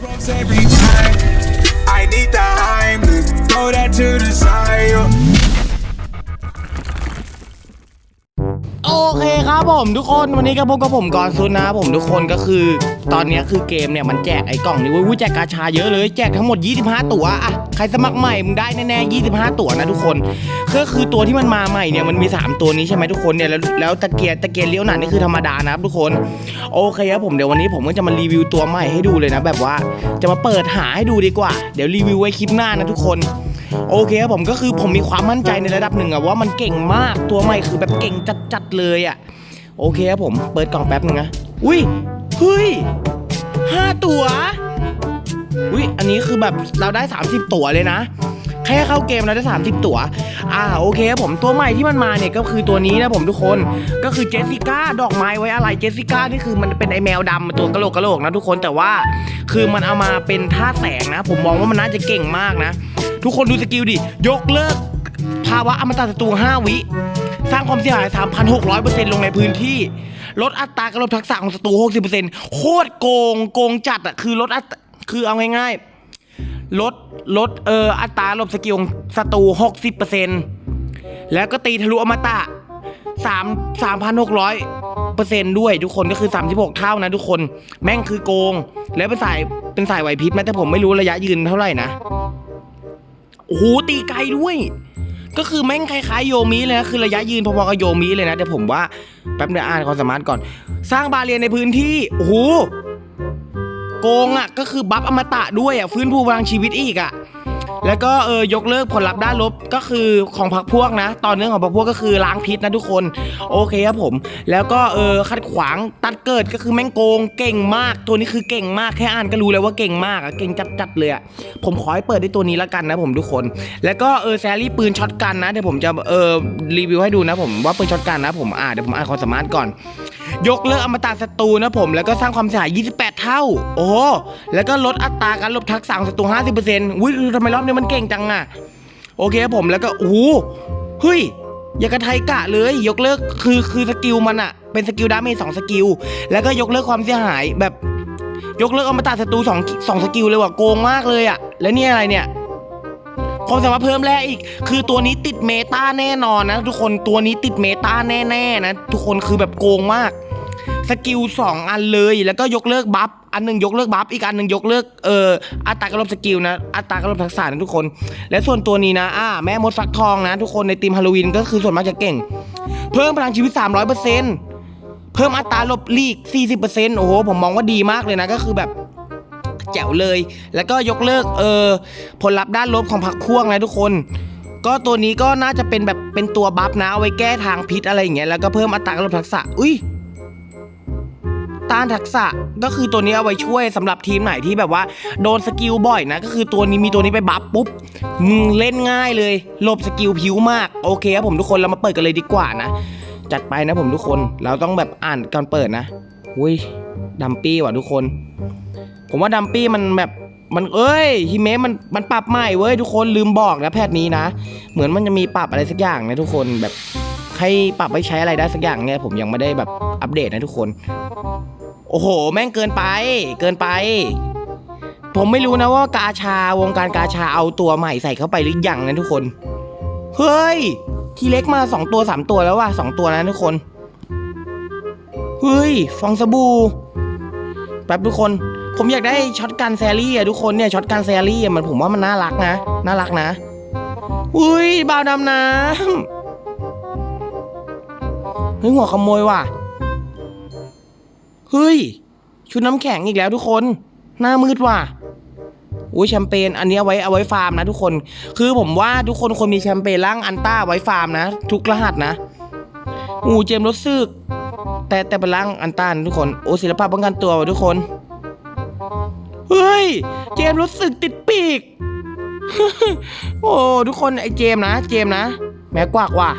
Goosebumps every time. I need the Heimlich. Throw that to the side. โอเคครับผมทุกคนวันนี้ก็พบกับผมกอนซุนนะครับผมทุกคนก็คือ ตอนเนี้ยคือเกมเนี่ยมันแจกไอ้กล่องนี้เว้ยแจกกาชาเยอะเลยแจกทั้งหมด 25 ตัวอะ รสมัครใหม่มึงได้แน่ๆ25 ตั๋วนะทุกคน ก็คือตัวที่มันมาใหม่เนี่ยมันมี 3 ตัวนี้ใช่ไหมทุกคนเนี่ยแล้วแล้วตะเกียร์ตะเกียร์เลี้ยวหนานี่คือธรรมดานะครับทุกคนโอเคครับผมเดี๋ยววันนี้ผมก็จะมารีวิวตัวใหม่ให้ดูเลยนะ แบบว่าจะมาเปิดหาให้ดูดีกว่า เดี๋ยวรีวิวไว้คลิปหน้านะทุกคนโอเคครับผมก็คือผมมีความมั่นใจในระดับหนึ่งอะว่ามันเก่งมากตัวใหม่คือแบบเก่งจัดๆเลยอะโอเคครับผมเปิดกล่องแป๊บหนึงนะอุ้ยเฮ้ยห้าตัว อุ้ยอันนี้คือแบบเราได้ 30 ตั๋วเลยนะ แค่เข้าเกมเราได้ 30 ตั๋ว อ่าโอเคผมตัวใหม่ที่มันมาเนี่ยก็คือตัวนี้นะผมทุกคนก็คือเจสสิก้าดอกไม้ไว้อะไรเจสสิก้านี่คือมันเป็นไอแมวดำตัวกระโหลกกระโหลกนะทุกคนแต่ว่าคือมันเอามาเป็นท่าแสงนะ ผมมองว่ามันน่าจะเก่งมากนะ ทุกคนดูสกิลดิยกเลิก ภาวะอมตะศัตรู5 วิสร้างความเสียหาย 3,600%ลงในพื้นที่ ลดอัตราการลดทักษะของศัตรู 60%โคตรโกง โกงจัดอะ คือลดอัต คือเอาง่ายๆลดลดเอออัตราลบสกิลของศัตรู60%แล้วก็ตีทะลุอมตะ3 3,600เปอร์เซ็นต์ด้วยทุกคนก็คือ 36 เท่านะทุกคนแม่งคือโกง แล้วเป็นสายเป็นสายไหวพริบนะแต่ผมไม่รู้ระยะยืนเท่าไหร่นะโอ้โหตีไกลด้วย ก็คือแม่งคล้ายๆโยมิเลยนะคือระยะยืนพอๆกับโยมิเลยนะแต่ผมว่าแป๊บเดียวอ่านความสามารถก่อน สร้างบาเรียนในพื้นที่โอ้โห โกงอะก็คือบัฟอมตะด้วยอะฟื้นฟูพลังชีวิตอีกอะแล้วก็เออยกเลิกผลลัพธ์ด้านลบก็คือของพักพวกนะ ตอนเนื่องของพักพวกก็คือล้างพิษนะทุกคน โอเคครับผม แล้วก็เออขัดขวางตัดเกิดก็คือแม่งโกงเก่งมาก ตัวนี้คือเก่งมากแค่อ่านก็รู้เลยว่าเก่งมากอะเก่งจัดๆเลยอะผมขอให้เปิดด้วยตัวนี้ละกันนะผมทุกคน แล้วก็เออแซรี่ปืนช็อตกันนะเดี๋ยวผมจะเออรีวิวให้ดูนะผมว่าปืนช็อตกันนะผมอ่าเดี๋ยวผมอ่านความสามารถก่อน ยกเลิกอมตะศัตรูนะผม แล้วก็สร้างความเสียหาย 28 เท่า โอ้ แล้วก็ลดอัตราการลบทักษะของศัตรู 50%อุ้ยทำไมรอบนี้มันเก่งจังอะโอเคครับผม แล้วก็โอ้โหเฮ้ยอย่ากระไทยกะเลย ยกเลิกคือคือสกิลมันอะเป็นสกิลดาเมจสองสกิล แล้วก็ยกเลิกความเสียหายแบบยกเลิกอมตะศัตรูสองสองสกิลเลยว่ะโกงมากเลยอะแล้วนี่อะไรเนี่ยความสามารถเพิ่มแร่อีก คือตัวนี้ติดเมตาแน่นอนนะ ทุกคนตัวนี้ติดเมตาแน่ๆนะ ทุกคนคือแบบโกงมาก สกิลสองอันเลย แล้วก็ยกเลิกบัฟอันหนึ่งยกเลิกบัฟอีกอันหนึ่งยกเลิกเอ่ออัตราการลบสกิลนะอัตราการลบทักษะนะทุกคน และส่วนตัวนี้นะอ่าแม่มดฟักทองนะ ทุกคนในทีมฮาโลวีนก็คือส่วนมากจะเก่ง เพิ่มพลังชีวิต 300%เพิ่มอัตราลบลีก 40%โอ้โหผมมองว่าดีมากเลยนะก็คือแบบแจ๋วเลย แล้วก็ยกเลิกเออผลลัพธ์ด้านลบของพักพ่วงนะทุกคน ก็ตัวนี้ก็น่าจะเป็นแบบเป็นตัวบัฟนะเอาไว้แก้ทางพิษอะไรอย่างเงี้ยแล้วก็เพิ่มอัตราการลบทักษะอุ้ย ต้านทักษะ ก็คือตัวนี้เอาไว้ช่วยสำหรับทีมไหนที่แบบว่า โดนสกิลบ่อยนะ ก็คือตัวนี้มีตัวนี้ไปบัฟปุ๊บมึงเล่นง่ายเลยหลบสกิลผิวมาก โอเคครับผมทุกคนเรามาเปิดกันเลยดีกว่านะ จัดไปนะผมทุกคนเราต้องแบบอ่านก่อนเปิดนะอุ้ยดัมปี้ว่ะทุกคน ผมว่าดัมปี้มันแบบมันเอ้ยฮิเมะมันมันปรับใหม่เว้ยทุกคนลืมบอกนะแพทย์นี้นะ เหมือนมันจะมีปรับอะไรสักอย่างนะทุกคนแบบให้ปรับไปใช้อะไรได้สักอย่างเนี่ยผมยังไม่ได้แบบอัปเดตนะทุกคน โอ้โห แม่งเกินไป เกินไป ผมไม่รู้นะว่ากาชาวงการกาชาเอาตัวใหม่ใส่เข้าไปหรือยังนะทุกคน เฮ้ย ทีเล็กมาสองตัวสามตัวแล้วว่ะสองตัวนะทุกคน เฮ้ย ฟองสบู่แป๊บทุกคน ผมอยากได้ช็อตกันแซรี่อะทุกคนเนี่ยช็อตกันแซรี่อะมันผมว่ามันน่ารักนะ น่ารักนะ อุ้ยบาวดำน้ำเฮ้ยหัวขโมยว่ะ เฮ้ย ชุดน้ำแข็งอีกแล้วทุกคน หน้ามืดว่ะอุ้ยแชมเปญอันนี้เอาไว้เอาไว้ฟาร์มนะทุกคน คือผมว่าทุกคนควรมีแชมเปญร่างอันต้าไว้ฟาร์มนะ ทุกรหัสนะอูเจมรถซึก แต่แต่เป็นร่างอันต้านทุกคน โอศิลปะป้องกันตัวว่ะทุกคน เฮ้ย เจมส์รู้สึกติดปีก โอ้ทุกคนไอเจมนะ เจมนะ แม้กวากว่ะ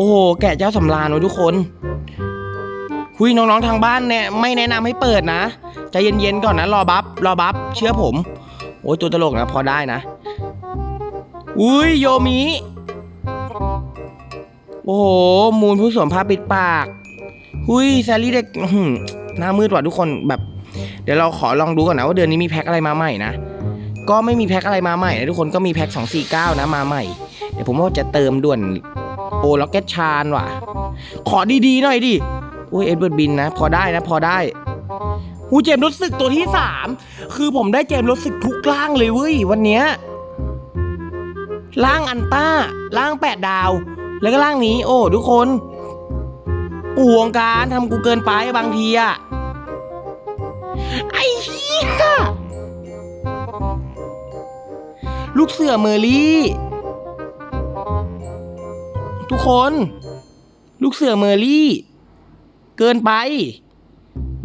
อ้โห แกะเจ้าสำราญวะทุกคนหุยน้องๆทางบ้านเนี่ยไม่แนะนำให้เปิดนะใจเย็นๆก่อนนะรอบัฟรอบัฟเชื่อผม โอ้ยตัวตลกนะพอได้นะ อุ้ยโยมิโอ้โหมูลผู้สวมผ้าปิดปากหุยแซลลี่เด็กหือหน้ามืดว่ะทุกคนแบบ เดี๋ยวเราขอลองดูก่อนนะว่าเดือนนี้มีแพ็คอะไรมาใหม่นะก็ไม่มีแพ็คอะไรมาใหม่นะทุกคนก็มีแพ็ค249 นะมาใหม่เดี๋ยวผมว่าจะเติมด่วน โอล็อกเก็ตชานว่ะ ขอดีๆหน่อยดิอุ้ยเอ็ดเวิร์ดบินนะ พอได้นะพอได้หูเจมรู้สึกตัวที่สามคือผมได้เจมรู้สึกทุกร่างเลยเว้ยวันเนี้ยร่างอันต้าร่างแปดดาว แล้วก็ร่างนี้ โอ้ทุกคนอู่วงการทำกูเกินไปบางทีอะไอ้เหี้ยลูกเสือเมอรี่ ทุกคน ลูกเสือเมอรี่ เกินไป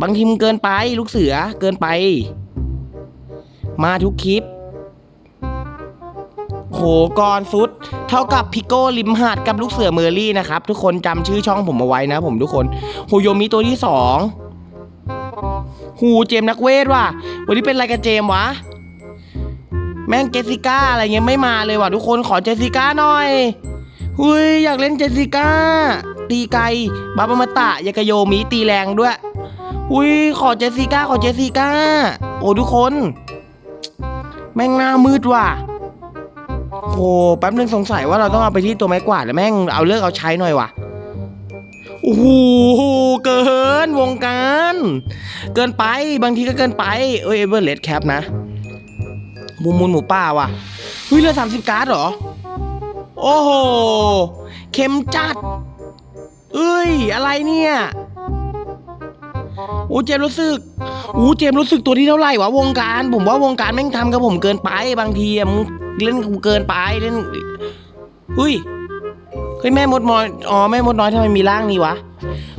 บางทีมนเกินไป ลูกเสือเกินไป มาทุกคลิป โหกรสุด เท่ากับพิโก้ลิมหาดกับลูกเสือเมอรี่นะครับ ทุกคนจำชื่อช่องผมเอาไว้นะผมทุกคนโฮโยมิตัวที่สองหูเจมนักเวทว่ะ วันนี้เป็นอะไรกับเจมวะ แม่งเจสสิก้าอะไรเงี้ยไม่มาเลยว่ะทุกคนขอเจสสิก้าหน่อย หุยอยากเล่นเจสิก้า ตีไกลบาบามาตะยากโยมิตีแรงด้วย หุยขอเจสิก้าขอเจสิก้า โอ้ทุกคน แม่งหน้ามืดว่ะโอ้แป๊บนึงสงสัยว่าเราต้องเอาไปที่ตัวไม้กวาดแล้วแม่งเอาเลิกเอาใช้หน่อยว่ะโอ้โหเกินวงการ เกินไปบางทีก็เกินไป เอ้ยเอเวอร์เลดแคปนะมูมูลหมูป่าว่ะเฮ้ยเหลือสามสิบการ์ดเหรอ โอ้โห เข็มจัด เอ้ย อะไรเนี่ย โอ้เจมรู้สึกโอ้เจมรู้สึกตัวที่เท่าไหร่วะวงการ ผมว่าวงการแม่งทำกับผมเกินไป บางทีมึงเล่นกูเกินไปเล่นเฮ้ย ฮ้ยแม่มดน้อยอ๋อแม่มดน้อยทำไมมีร่างนี้วะ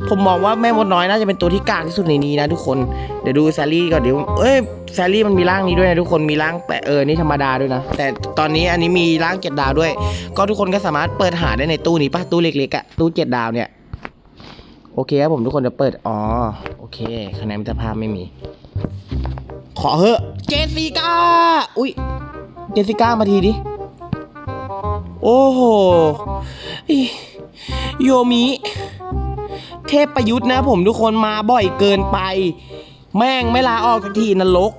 ผมมองว่าแม่มดน้อยน่าจะเป็นตัวที่กลางที่สุดในนี้นะทุกคนเดี๋ยวดูแซลลี่ก่อนเดี๋ยวเอ้ยแซลลี่มันมีร่างนี้ด้วยนะทุกคนมีร่างแปะเออนี่ธรรมดาด้วยนะ แต่ตอนนี้อันนี้มีร่างเจ็ดดาวด้วย ก็ทุกคนก็สามารถเปิดหาได้ในตู้นี้ปะตู้เล็กๆอะตู้เจ็ดดาวเนี่ยโอเคครับผมทุกคนจะเปิดอ๋อโอเคคะแนนมิตรภาพไม่มี ขอเถอะเจสสิก้าอุ้ยเจสสิก้ามาทีดิ โอ้โห โยมิ เทพประยุทธ์นะผมทุกคนมาบ่อยเกินไป แม่งไม่ลาออกสักทีนรก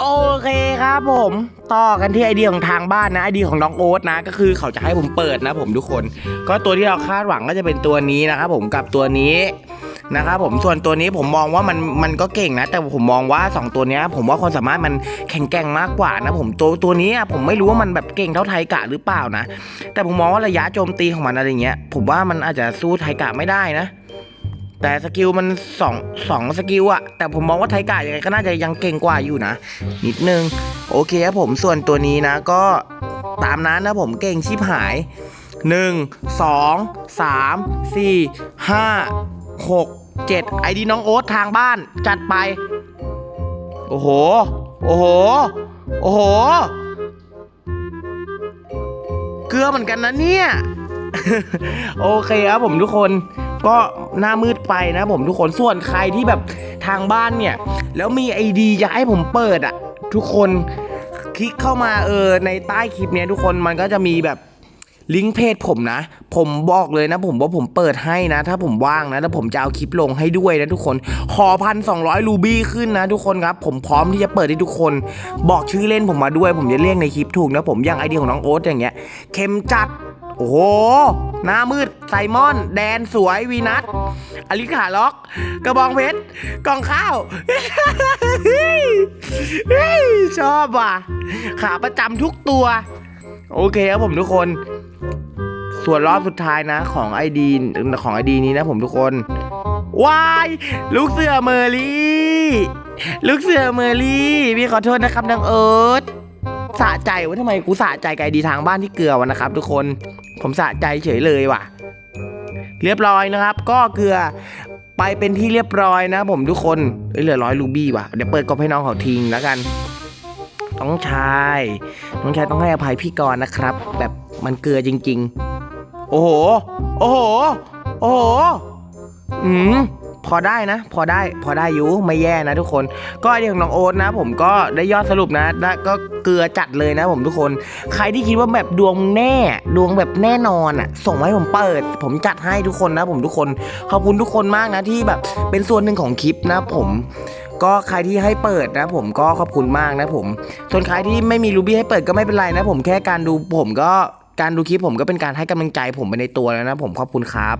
โอเคครับผม ต่อกันที่ไอเดียของทางบ้านนะไอเดียของน้องโอ๊ตนะ ก็คือเขาจะให้ผมเปิดนะผมทุกคน ก็ตัวที่เราคาดหวังก็จะเป็นตัวนี้นะครับผมกับตัวนี้ นะครับผมส่วนตัวนี้ผมมองว่ามันมันก็เก่งนะ แต่ผมมองว่า 2 ตัวนี้ผมว่าความสามารถมันแข็งแกร่งมากกว่านะผมตัวตัวนี้ผมไม่รู้ว่ามันแบบเก่งเท่าไทกะหรือเปล่านะ แต่ผมมองว่าระยะโจมตีของมันอะไรเงี้ย ผมว่ามันอาจจะสู้ไทกะไม่ได้นะ แต่สกิลมันสองสองสกิลอะแต่ผมมองว่าไทกะยังไงก็น่าจะยังเก่งกว่าอยู่นะ นิดนึง โอเคครับผมส่วนตัวนี้นะ ก็ตามนั้นนะผมเก่งชิบหาย 1 2 3 4 5 6 7 ไอดีน้องโอ๊ตทางบ้านจัดไป โอ้โห โอ้โห โอ้โห เกลือเหมือนกันนะเนี่ย โอเคครับผมทุกคนก็หน้ามืดไปนะผมทุกคนส่วนใครที่แบบทางบ้านเนี่ย แล้วมีไอดีอยากให้ผมเปิดอะทุกคนคลิกเข้ามาเออในใต้คลิปเนี้ยทุกคนมันก็จะมีแบบ ลิงก์เพจผมนะ ผมบอกเลยนะผมว่าผมเปิดให้นะ ถ้าผมว่างนะแล้วผมจะเอาคลิปลงให้ด้วยนะทุกคนขอพันสองร้อยรูบี้ขึ้นนะทุกคนครับ ผมพร้อมที่จะเปิดให้ทุกคน บอกชื่อเล่นผมมาด้วย ผมจะเรียกในคลิปถูกนะผมอย่างไอเดียของน้องโอ๊ตอย่างเงี้ยเข็มจัดโอ้โห หน้ามืด ไซมอน แดนสวย วีนัทอลิขาล็อก กระบองเพชรกล่องข้าว ชอบว่ะ ขาประจำทุกตัว โอเคครับผมทุกคน ส่วนรอบสุดท้ายนะของไอดีของไอดีนี้นะผมทุกคนวายลูกเสือเมอรี่ลูกเสือเมอรี่พี่ขอโทษนะครับนางเอิร์ธสะใจว่าทำไมกูสะใจกับไอดีทางบ้านที่เกลือวะนะครับ ทุกคนผมสะใจเฉยเลยว่ะ เรียบร้อยนะครับ ก็เกลือไปเป็นที่เรียบร้อยนะผมทุกคนเอ้ยเหลือร้อยลูบี้ว่ะเดี๋ยวเปิดกบให้น้องเขาทิ้งแล้วกันต้องชายน้องชายต้องให้อภัยพี่กรณ์นะครับ แบบมันเกลือจริง ๆ โอ้โห โอ้โห โอ้โห อืมพอได้นะ พอได้พอได้อยู่ไม่แย่นะทุกคน ก็ไอเดียของน้องโอ๊ตนะ ผมก็ได้ยอดสรุปนะได้ก็เกลือจัดเลยนะ ผมทุกคน ใครที่คิดว่าแบบดวงแน่ ดวงแบบแน่นอนอะ ส่งให้ผมเปิด ผมจัดให้ทุกคนนะ ผมทุกคนขอบคุณทุกคนมากนะที่แบบเป็นส่วนหนึ่งของคลิปนะ ผมก็ใครที่ให้เปิดนะ ผมก็ขอบคุณมากนะผม ส่วนใครที่ไม่มีรูบี้ให้เปิดก็ไม่เป็นไรนะ ผมแค่การดูผมก็ การดูคลิปผมก็เป็นการให้กำลังใจผมไปในตัวแล้วนะผมขอบคุณครับ